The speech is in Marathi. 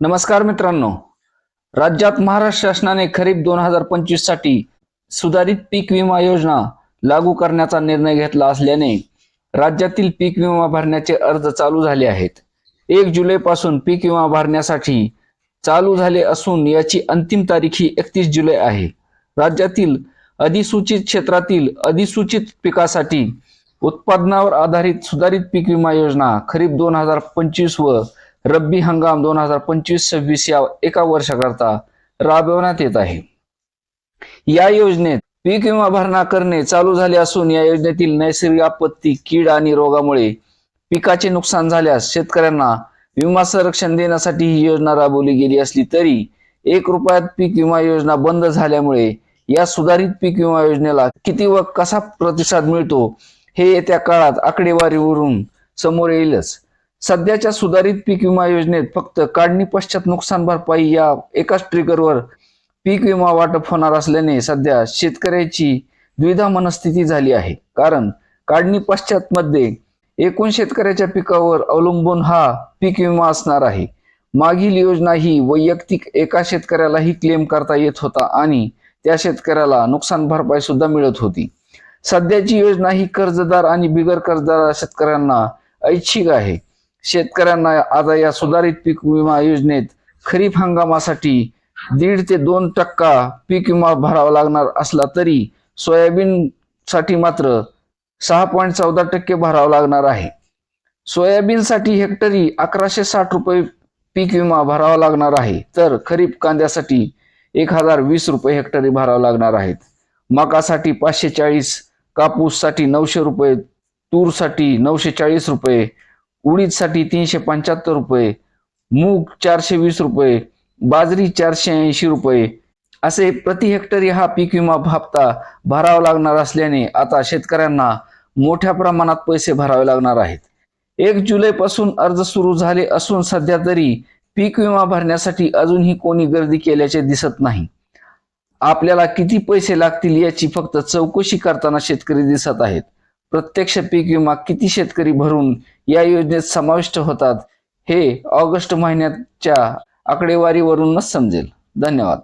नमस्कार मित्रांनो. राज्यात महाराष्ट्र शासनाने खरीप दोन हजार पंचवीससाठी सुधारित पीक विमा योजना लागू करण्याचा निर्णय घेतला असल्याने राज्यातील पीक विमा भरण्याचे अर्ज चालू झाले आहेत. एक जुलै पासून पीक विमा भरण्यासाठी चालू झाले असून याची अंतिम तारीख ही एकतीस जुलै आहे. राज्यातील अधिसूचित क्षेत्रातील अधिसूचित पिकासाठी उत्पादनावर आधारित सुधारित पीक विमा योजना खरीप दोन हजार पंचवीस व रब्बी हंगाम दोन हजार पंचवीस सव्वीस या एका वर्षाकरता राबवण्यात येत आहे. या योजनेत पीक विमा भरणा करणे चालू झाले असून या योजनेतील नैसर्गिक आपत्ती कीड आणि रोगामुळे पिकाचे नुकसान झाल्यास शेतकऱ्यांना विमा संरक्षण देण्यासाठी ही योजना राबवली गेली असली तरी एक रुपयात पीक विमा योजना बंद झाल्यामुळे या सुधारित पीक विमा योजनेला किती व कसा प्रतिसाद मिळतो हे येत्या काळात आकडेवारीवरून समोर येईलच. सध्याच्या सुधारित पीक विमा योजनेत फक्त काढणी पश्चात नुकसान भरपाई या एकाच ट्रिगरवर पीक विमा वाटप होणार असल्याने सध्या शेतकऱ्याची द्विधा मनस्थिती झाली आहे. कारण काढणी पश्चात मध्ये एकूण शेतकऱ्याच्या पिकावर अवलंबून हा पीक विमा असणार आहे. मागील योजना ही वैयक्तिक एका शेतकऱ्यालाही क्लेम करता येत होता आणि त्या शेतकऱ्याला नुकसान भरपाई सुद्धा मिळत होती. सध्याची योजना ही कर्जदार आणि बिगर कर्जदार शेतकऱ्यांना ऐच्छिक आहे. शेतकऱ्यांना आता या सुधारित पीक विमा योजनेत खरीप हंगामासाठी दीड ते दोन टक्का पीक विमा भरावा लागणार असला तरी सोयाबीन साठी मात्र सहा पॉईंट चौदा टक्के भरावा लागणार आहे. सोयाबीनसाठी हेक्टरी अकराशे साठ रुपये पीक विमा भरावा लागणार आहे. तर खरीप कांद्यासाठी एक हजार वीस रुपये हेक्टरी भरावा लागणार आहेत. मकासाठी पाचशे चाळीस कापूससाठी नऊशे रुपये तूरसाठी नऊशे चाळीस रुपये उडीदसाठी तीनशे पंच्याहत्तर रुपये मूग चारशे वीस रुपये बाजरी चारशे ऐंशी रुपये. असे प्रति हेक्टरी हा पीक विमा हप्ता भरावा लागणार असल्याने आता शेतकऱ्यांना मोठ्या प्रमाणात पैसे भरावे लागणार आहेत. एक जुलैपासून अर्ज सुरू झाले असून सध्या तरी पीक विमा भरण्यासाठी अजूनही कोणी गर्दी केल्याचे दिसत नाही. आपल्याला किती पैसे लागतील याची फक्त चौकशी करताना शेतकरी दिसत आहेत. प्रत्यक्ष पीक विमा किती शेतकरी भरून या योजनेत समाविष्ट होतात हे ऑगस्ट महिन्याच्या आकडेवारीवरूनच समजेल. धन्यवाद.